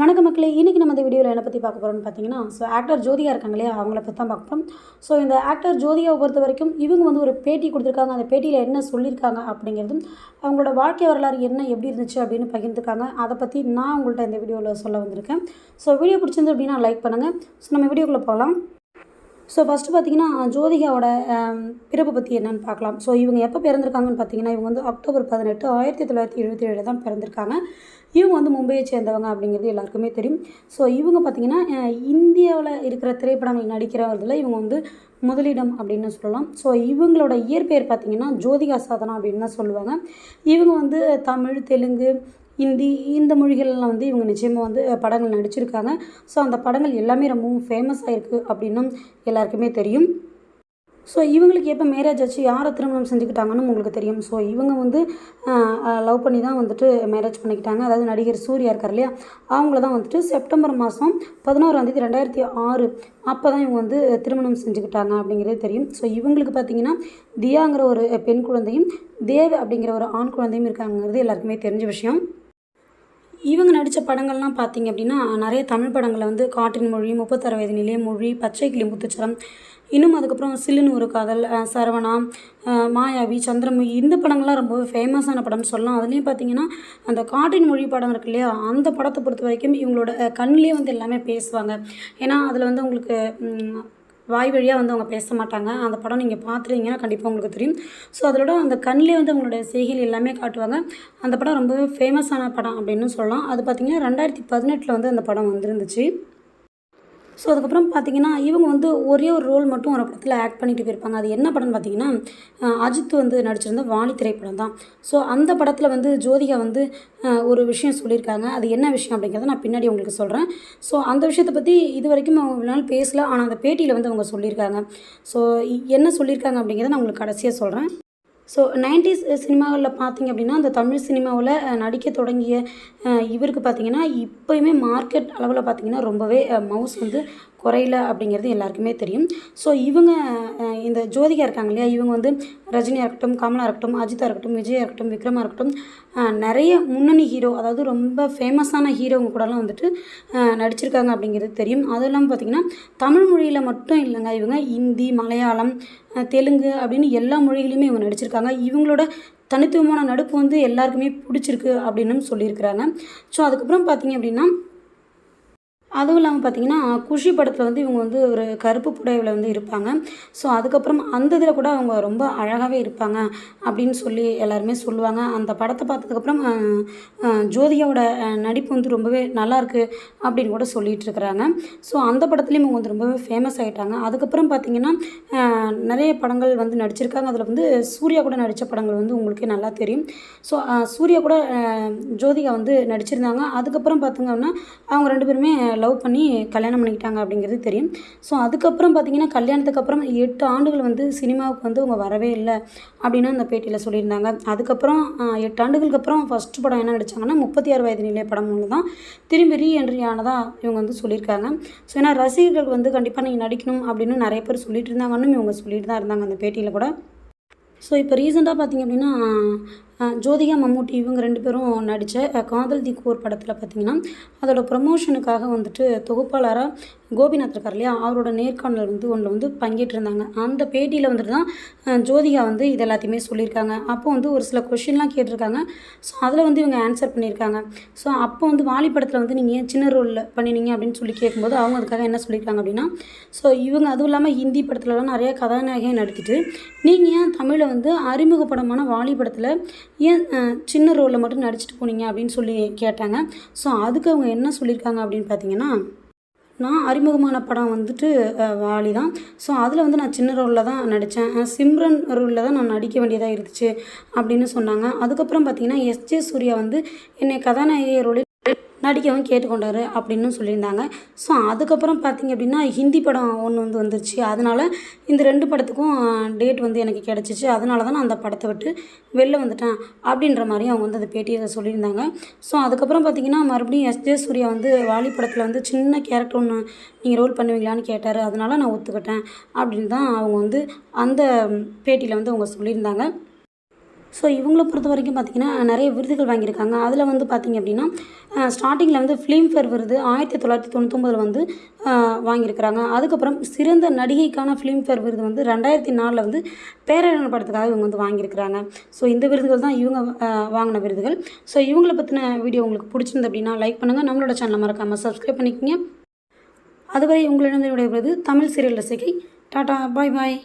வணக்க மக்களே இன்றைக்கி நம்ம இந்த வீடியோவில் என்ன பற்றி பார்க்க போகிறோம்னு பார்த்தீங்கன்னா ஸோ ஆக்டர் ஜோதிகா இருக்காங்க இல்லையா அவங்கள பற்றி தான் பார்ப்போம் ஸோ இந்த ஆக்டர் ஜோதிகாவை பொறுத்த வரைக்கும் இவங்க வந்து ஒரு பேட்டி கொடுத்துருக்காங்க. அந்த பேட்டியில் என்ன சொல்லியிருக்காங்க அப்படிங்கிறதும் அவங்களோட வாழ்க்கை வரலாறு என்ன எப்படி இருந்துச்சு அப்படின்னு பகிர்ந்துருக்காங்க அதை பற்றி நான் உங்கள்கிட்ட இந்த வீடியோவில் சொல்ல வந்திருக்கேன். ஸோ வீடியோ பிடிச்சிருந்து அப்படின்னா லைக் பண்ணுங்கள் ஸோ நம்ம வீடியோக்குள்ளே போகலாம் ஸோ ஃபஸ்ட்டு பார்த்தீங்கன்னா ஜோதிகாவோட பிறப்பு பற்றி என்னென்னு பார்க்கலாம். ஸோ இவங்க எப்போ பிறந்திருக்காங்கன்னு பார்த்தீங்கன்னா இவங்க வந்து அக்டோபர் பதினெட்டு ஆயிரத்தி தொள்ளாயிரத்தி எழுபத்தி ஏழு தான் பிறந்திருக்காங்க. இவங்க வந்து மும்பையை சேர்ந்தவங்க அப்படிங்கிறது எல்லாருக்குமே தெரியும். ஸோ இவங்க பார்த்தீங்கன்னா இந்தியாவில் இருக்கிற திரைப்படங்கள் நடிக்கிறவர்களில் இவங்க வந்து முதலிடம் அப்படின்னு சொல்லலாம். ஸோ இவங்களோட இயற்பெயர் பார்த்திங்கன்னா ஜோதிகா சாதனா அப்படின்னு தான் சொல்லுவாங்க. இவங்க வந்து தமிழ் தெலுங்கு ஹிந்தி இந்த மொழிகள்லாம் வந்து இவங்க நிச்சயமாக வந்து படங்கள் நடிச்சிருக்காங்க. ஸோ அந்த படங்கள் எல்லாமே ரொம்பவும் ஃபேமஸ் ஆயிருக்கு அப்படின்னும் எல்லாருக்குமே தெரியும். ஸோ இவங்களுக்கு எப்போ மேரேஜ் ஆச்சு யாரை திருமணம் செஞ்சுக்கிட்டாங்கன்னு உங்களுக்கு தெரியும். ஸோ இவங்க வந்து லவ் பண்ணி தான் வந்துட்டு மேரேஜ் பண்ணிக்கிட்டாங்க. அதாவது நடிகர் சூர்யா இருக்கார் இல்லையா? அவங்கள தான் வந்துட்டு செப்டம்பர் மாதம் பதினோராந்தேதி ரெண்டாயிரத்தி ஆறு. அப்போ தான் இவங்க வந்து திருமணம் செஞ்சுக்கிட்டாங்க அப்படிங்கிறது தெரியும். ஸோ இவங்களுக்கு பார்த்தீங்கன்னா தியாங்கிற ஒரு பெண் குழந்தையும் தேவ் அப்படிங்கிற ஒரு ஆண் குழந்தையும் இருக்காங்கிறது எல்லாருக்குமே தெரிஞ்ச விஷயம். இவங்க நடித்த படங்கள்லாம் பார்த்தீங்க அப்படின்னா நிறைய தமிழ் படங்களை வந்து காட்டின் மொழி முப்பத்தாறு வயது நிலைய மொழி பச்சை கிளி முத்துச்சரம் இன்னும் அதுக்கப்புறம் சில்லுன்னு ஒரு காதல் சரவணா மாயாவி சந்திரமுகி இந்த படங்கள்லாம் ரொம்பவே ஃபேமஸான படம்னு சொல்லலாம். அதுலேயும் பார்த்தீங்கன்னா அந்த காட்டின் மொழி படம் இருக்கு இல்லையா அந்த படத்தை பொறுத்த வரைக்கும் இவங்களோட கண்ணிலே வந்து எல்லாமே பேசுவாங்க. ஏன்னா அதில் வந்து உங்களுக்கு வாய் வழியாக வந்து அவங்க பேச மாட்டாங்க. அந்த படம் நீங்கள் பார்த்துருந்தீங்கன்னா கண்டிப்பாக உங்களுக்கு தெரியும். ஸோ அதோட அந்த கண்ணிலே வந்து அவங்களோட செய்கைகள் எல்லாமே காட்டுவாங்க. அந்த படம் ரொம்பவே ஃபேமஸான படம் அப்படின்னு சொல்லலாம். அது பார்த்திங்கன்னா ரெண்டாயிரத்தி பதினெட்டில் வந்து அந்த படம் வந்துருந்துச்சு. ஸோ அதுக்கப்புறம் பார்த்தீங்கன்னா இவங்க வந்து ஒரே ஒரு ரோல் மட்டும் ஒரு படத்தில் ஆக்ட் பண்ணிட்டு போயிருப்பாங்க. அது என்ன படம்னு பார்த்தீங்கன்னா அஜித் வந்து நடிச்சிருந்த வாணி திரைப்படம் தான். ஸோ அந்த படத்தில் வந்து ஜோதிகா வந்து ஒரு விஷயம் சொல்லியிருக்காங்க. அது என்ன விஷயம் அப்படிங்கிறத நான் பின்னாடி உங்களுக்கு சொல்கிறேன் ஸோ அந்த விஷயத்தை பற்றி இது வரைக்கும் அவங்க நாள் பேசல. ஆனால் அந்த பேட்டியில் வந்து அவங்க சொல்லியிருக்காங்க. ஸோ என்ன சொல்லியிருக்காங்க அப்படிங்கிறத நான் உங்களுக்கு கடைசியாக சொல்கிறேன் ஸோ நைன்டிஸ் eh, சினிமாவில் பார்த்திங்க அப்படின்னா அந்த தமிழ் சினிமாவில் நடிக்க தொடங்கிய இவருக்கு பார்த்தீங்கன்னா இப்போயுமே மார்க்கெட் அளவில் பார்த்தீங்கன்னா ரொம்பவே மவுஸ் வந்து குறையில அப்படிங்கிறது எல்லாருக்குமே தெரியும். ஸோ இவங்க இந்த ஜோதிகா இருக்காங்க இல்லையா? இவங்க வந்து ரஜினியாக இருக்கட்டும் கமலா இருக்கட்டும் அஜித்தா இருக்கட்டும் விஜயா இருக்கட்டும் விக்ரமாக இருக்கட்டும் நிறைய முன்னணி ஹீரோ அதாவது ரொம்ப ஃபேமஸான ஹீரோங்க கூடலாம் வந்துட்டு நடிச்சிருக்காங்க அப்படிங்கிறது தெரியும். அதுவும் இல்லாமல் பார்த்தீங்கன்னா தமிழ் மொழியில் மட்டும் இல்லைங்க. இவங்க ஹிந்தி மலையாளம் தெலுங்கு அப்படின்னு எல்லா மொழிகளையுமே இவங்க நடிச்சிருக்காங்க. இவங்களோட தனித்துவமான நடிப்பு வந்து எல்லாருக்குமே பிடிச்சிருக்கு அப்படின்னு சொல்லியிருக்கிறாங்க. ஸோ அதுக்கப்புறம் பார்த்தீங்க அப்படின்னா அதுவும் இல்லாமல் பார்த்தீங்கன்னா குஷி படத்தில் வந்து இவங்க வந்து ஒரு கருப்பு புடவையில் வந்து இருப்பாங்க. ஸோ அதுக்கப்புறம் அந்த இதில் கூட அவங்க ரொம்ப அழகாகவே இருப்பாங்க அப்படின்னு சொல்லி எல்லாருமே சொல்லுவாங்க. அந்த படத்தை பார்த்ததுக்கப்புறம் அஹ், ஜோதிகாவோட நடிப்பு வந்து ரொம்பவே நல்லாயிருக்கு அப்படின்னு கூட சொல்லிகிட்டு இருக்கிறாங்க. ஸோ அந்த படத்துலேயும் இவங்க வந்து ரொம்பவே ஃபேமஸ் ஆகிட்டாங்க அதுக்கப்புறம் பார்த்தீங்கன்னா நிறைய படங்கள் வந்து நடிச்சிருக்காங்க. அதில் வந்து சூர்யா கூட நடித்த படங்கள் வந்து உங்களுக்கே நல்லா தெரியும். ஸோ சூர்யா கூட ஜோதிகா வந்து நடிச்சிருந்தாங்க. அதுக்கப்புறம் பார்த்தீங்கன்னா அவங்க ரெண்டு பேருமே லவ் பண்ணி கல்யாணம் பண்ணிக்கிட்டாங்க அப்படிங்கிறது தெரியும். ஸோ அதுக்கப்புறம் பார்த்தீங்கன்னா கல்யாணத்துக்கு அப்புறம் எட்டு ஆண்டுகள் வந்து சினிமாவுக்கு வந்து அவங்க வரவே இல்லை அப்படின்னு அந்த பேட்டியில் சொல்லியிருந்தாங்க. அதுக்கப்புறம் எட்டு ஆண்டுகளுக்கு அப்புறம் ஃபஸ்ட் படம் என்ன நடிச்சாங்கன்னா முப்பத்தி ஆறு வயது நிலை படம் ஒன்று தான் திரும்பி ரீ என்ட்ரி ஆனதாக இவங்க வந்து சொல்லியிருக்காங்க. ஸோ ஏன்னா ரசிகர்கள் வந்து கண்டிப்பாக நீங்கள் நடிக்கணும் அப்படின்னு நிறைய பேர் சொல்லிட்டு இருந்தாங்கன்னு இவங்க சொல்லிட்டு தான் இருந்தாங்க அந்த பேட்டியில் கூட. ஸோ இப்போ ரீசெண்டாக பார்த்தீங்க அப்படின்னா ஜோதிகா மம்மூட்டி இவங்க ரெண்டு பேரும் நடித்த காதல் தி கோர் படத்தில் பார்த்தீங்கன்னா அதோட ப்ரமோஷனுக்காக வந்துட்டு தொகுப்பாளராக கோபிநாத் இருக்கார் இல்லையா? அவரோட நேர்காணல் வந்து ஒன்றில் வந்து பங்கேற்றிருந்தாங்க. அந்த பேட்டியில் வந்துட்டு தான் ஜோதிகா வந்து இது எல்லாத்தையுமே சொல்லியிருக்காங்க. அப்போ வந்து ஒரு சில கொஷின்லாம் கேட்டிருக்காங்க. ஸோ அதில் வந்து இவங்க ஆன்சர் பண்ணியிருக்காங்க. ஸோ அப்போ வந்து வாலி படத்தில் வந்து நீங்கள் ஏன் சின்ன ரோலில் பண்ணினீங்க அப்படின்னு சொல்லி கேட்கும்போது அவங்க அதுக்காக என்ன சொல்லியிருக்காங்க அப்படின்னா ஸோ இவங்க அதுவும் இல்லாமல் ஹிந்தி படத்துலலாம் நிறையா கதாநாயகன் நடித்துட்டு நீங்கள் ஏன் தமிழை வந்து அறிமுக படமான வாலி படத்தில் ஏன் சின்ன ரோலில் மட்டும் நடிச்சிட்டு போனீங்க அப்படின்னு சொல்லி கேட்டாங்க. ஸோ அதுக்கு அவங்க என்ன சொல்லியிருக்காங்க அப்படின்னு பார்த்தீங்கன்னா நான் அறிமுகமான படம் வந்துட்டு வாலி தான். ஸோ அதில் வந்து நான் சின்ன ரோலில் தான் நடித்தேன் சிம்ரன் ரோலில் தான் நான் நடிக்க வேண்டியதாக இருந்துச்சு அப்படின்னு சொன்னாங்க. அதுக்கப்புறம் பார்த்தீங்கன்னா எஸ்ஜே சூர்யா வந்து என்னை கதாநாயகி ரோலில் நடிக்கவும் கேட்டுக்கொண்டார் அப்படின்னு சொல்லியிருந்தாங்க. ஸோ அதுக்கப்புறம் பார்த்தீங்க அப்படின்னா ஹிந்தி படம் ஒன்று வந்து வந்துருச்சு. அதனால் இந்த ரெண்டு படத்துக்கும் டேட் வந்து எனக்கு கிடச்சிச்சு. அதனால தான் நான் அந்த படத்தை விட்டு வெளில வந்துட்டேன் அப்படின்ற மாதிரி அவங்க வந்து அந்த பேட்டியில் சொல்லியிருந்தாங்க. ஸோ அதுக்கப்புறம் பார்த்தீங்கன்னா மறுபடியும் எஸ்ஜே சூர்யா வந்து வாலி படத்தில் வந்து சின்ன கேரக்டர் ஒன்று நீங்கள் ரோல் பண்ணுவீங்களான்னு கேட்டார். அதனால் நான் ஒத்துக்கிட்டேன் அப்படின்னு தான் அவங்க வந்து அந்த பேட்டியில் வந்து அவங்க சொல்லியிருந்தாங்க. ஸோ இவங்கள பொறுத்த வரைக்கும் பார்த்திங்கன்னா நிறைய விருதுகள் வாங்கியிருக்காங்க. அதில் வந்து பார்த்திங்க அப்படின்னா ஸ்டார்டிங்கில் வந்து ஃபிலிம்ஃபேர் விருது ஆயிரத்தி தொள்ளாயிரத்தி தொண்ணூத்தொம்பதில் வந்து வாங்கியிருக்கிறாங்க. அதுக்கப்புறம் சிறந்த நடிகைக்கான ஃபிலிம்ஃபேர் விருது வந்து ரெண்டாயிரத்தி நாலில் வந்து பேரழகன் படத்துக்காக இவங்க வந்து வாங்கியிருக்கிறாங்க. ஸோ இந்த விருதுகள் தான் இவங்க வாங்கின விருதுகள். ஸோ இவங்களை பற்றின வீடியோ உங்களுக்கு பிடிச்சிருந்து அப்படின்னா லைக் பண்ணுங்கள் நம்மளோட சேனலை மறக்காமல் சப்ஸ்கிரைப் பண்ணிக்கோங்க. அதுவரை உங்களிடம் விடைபெறுவது தமிழ் சீரியல் ரசிகை டாடா. Bye bye